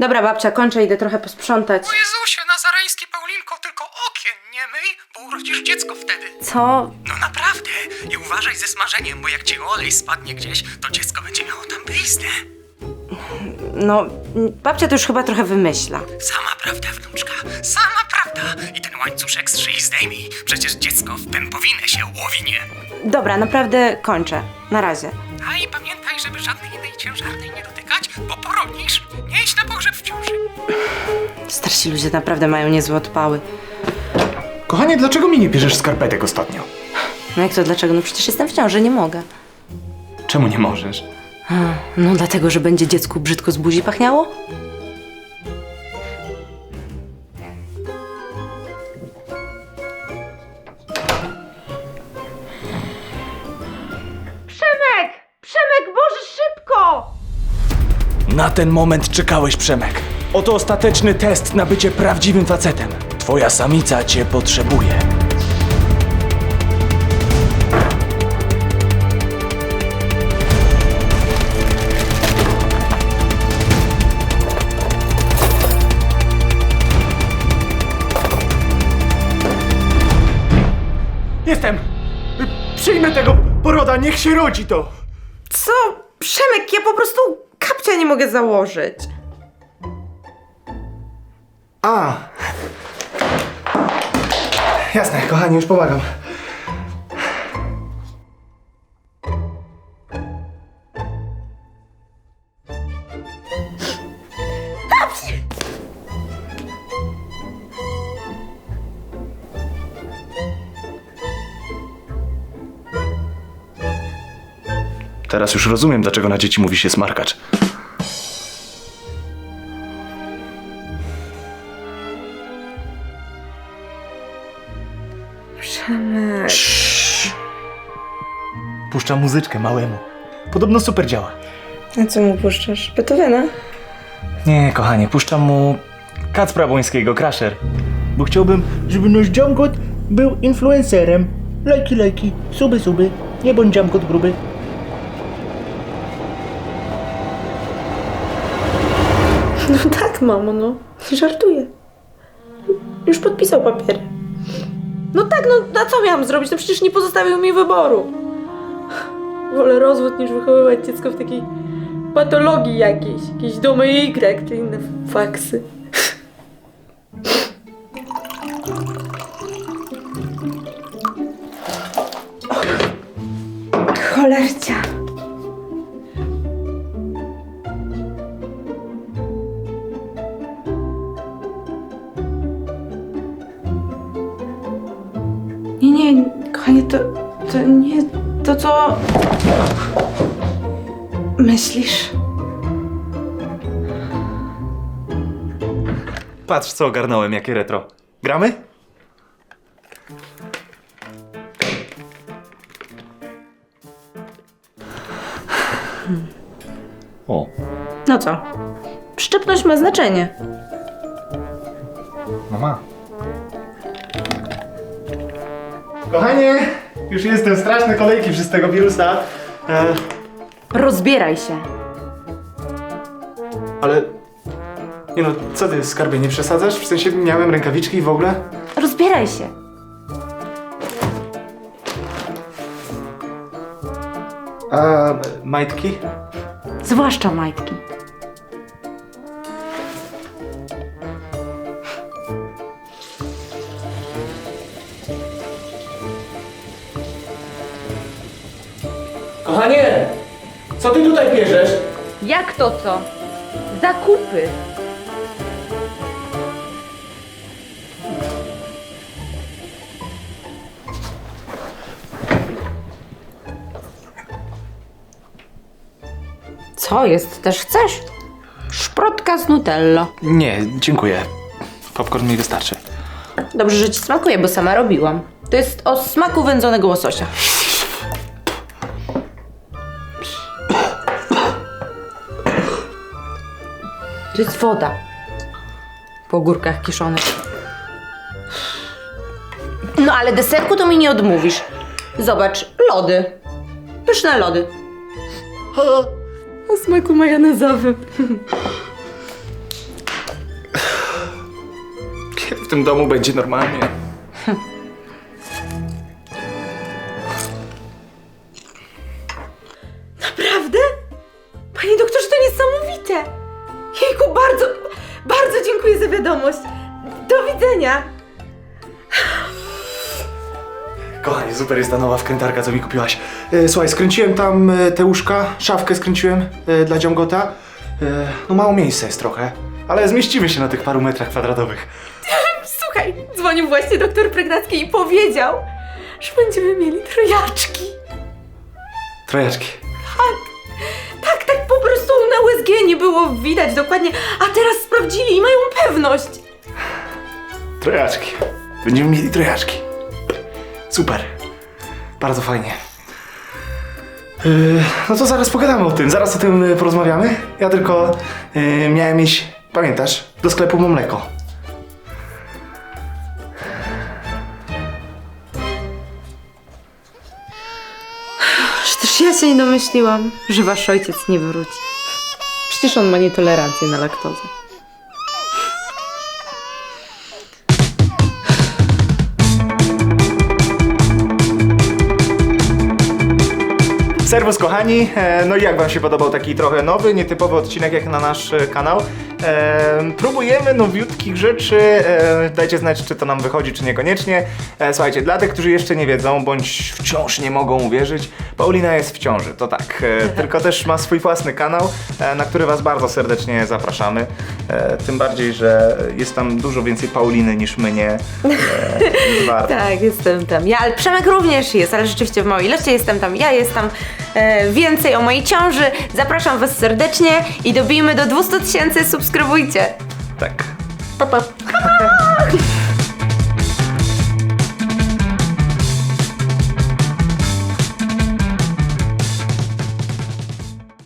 Dobra, babcia, kończę, idę trochę posprzątać. O Jezusie, nazareński Paulinko, tylko okien nie myj, bo urodzisz dziecko wtedy. Co? No naprawdę. I uważaj ze smażeniem, bo jak ci olej spadnie gdzieś, to dziecko będzie miało tam bliznę. No, babcia to już chyba trochę wymyśla. Sama prawda, wnuczka, sama prawda. I ten łańcuszek z szyi zdejmij. Przecież dziecko w pępowinę się łowinie. Dobra, naprawdę kończę. Na razie. A i pamiętaj, żeby żadnej innej ciężarnej nie dotykać, bo poronisz. Nie idź na pogrzeb w ciąży. Starsi ludzie naprawdę mają niezłe odpały. Kochanie, dlaczego mi nie bierzesz skarpetek ostatnio? No jak to dlaczego? No przecież jestem w ciąży, nie mogę. Czemu nie możesz? No dlatego, że będzie dziecku brzydko z buzi pachniało? Na ten moment czekałeś, Przemek. Oto ostateczny test na bycie prawdziwym facetem. Twoja samica cię potrzebuje. Jestem! Przyjmę tego poroda, niech się rodzi to! Co? Przemek, ja po prostu kapcia nie mogę założyć. A. Jasne, kochani, już pomagam. Teraz już rozumiem, dlaczego na dzieci mówi się smarkacz. Przemek. Puszczam muzyczkę małemu. Podobno super działa. A co mu puszczasz? Beethovena? Nie, kochanie, puszczam mu Kacpra Błońskiego, Crusher. Bo chciałbym, żeby nasz Jamgot był influencerem. Lajki, lajki, suby, suby. Nie bądź Jamgot gruby. No tak, mamo, no. Żartuję. Już podpisał papiery. No tak, no a co miałam zrobić? No przecież nie pozostawił mi wyboru. Wolę rozwód niż wychowywać dziecko w takiej patologii jakiejś. Jakieś domy Y czy inne faksy. To, nie to, co myślisz. Patrz, co ogarnąłem, jakie retro. Gramy? O. No co? Szczepność ma znaczenie. No ma. Kochanie, już jestem. Straszne kolejki przez tego wirusa. E, Rozbieraj się. ale... Nie no, co ty, skarbie, nie przesadzasz? W sensie miałem rękawiczki i w ogóle? Rozbieraj się. A majtki? Zwłaszcza majtki. Co ty tutaj bierzesz? Jak to co? Zakupy. Co jest? Też chcesz? Szprotka z Nutella. Nie, dziękuję. Popcorn mi wystarczy. Dobrze, że ci smakuje, bo sama robiłam. To jest o smaku wędzonego łososia. To jest woda. Po ogórkach kiszonych. No ale deserku to mi nie odmówisz. Zobacz, lody. Pyszne lody. O smaku majonezowym. tym domu będzie normalnie. Naprawdę? Panie doktorze, to niesamowite! Jejku, bardzo, bardzo dziękuję za wiadomość. Do widzenia. Kochanie, super jest ta nowa wkrętarka, co mi kupiłaś. E, słuchaj, skręciłem tam e, te łóżka, szafkę skręciłem e, dla dziamgota. E, no mało miejsca jest trochę, ale zmieścimy się na tych paru metrach kwadratowych. Słuchaj, dzwonił właśnie doktor Pregnacki i powiedział, że będziemy mieli trojaczki. Trojaczki. Tak, USG nie było widać dokładnie, a teraz sprawdzili i mają pewność. Trojaczki. Będziemy mieli trojaczki. Super. Bardzo fajnie. Yy, no to zaraz pogadamy o tym, zaraz o tym y, porozmawiamy. Ja tylko yy, miałem iść, pamiętasz, do sklepu po mleko. Przecież ja się nie domyśliłam, że wasz ojciec nie wróci. Przecież on ma nietolerancję na laktozę. Serwus kochani, e, no i jak wam się podobał taki trochę nowy, nietypowy odcinek jak na nasz e, kanał? E, próbujemy nowiutkich rzeczy, e, dajcie znać czy to nam wychodzi, czy niekoniecznie. E, słuchajcie, dla tych, którzy jeszcze nie wiedzą, bądź wciąż nie mogą uwierzyć, Paulina jest w ciąży, to tak, e, tylko też ma swój własny kanał, e, na który was bardzo serdecznie zapraszamy. E, tym bardziej, że jest tam dużo więcej Pauliny niż mnie. E, warto. Tak, jestem tam. Ja, ale Przemek również jest, ale rzeczywiście w małej ilości jestem tam. Ja jestem e, więcej o mojej ciąży. Zapraszam Was serdecznie i dobijmy do 200 tysięcy. Subskrybujcie. Tak. Pa, pa.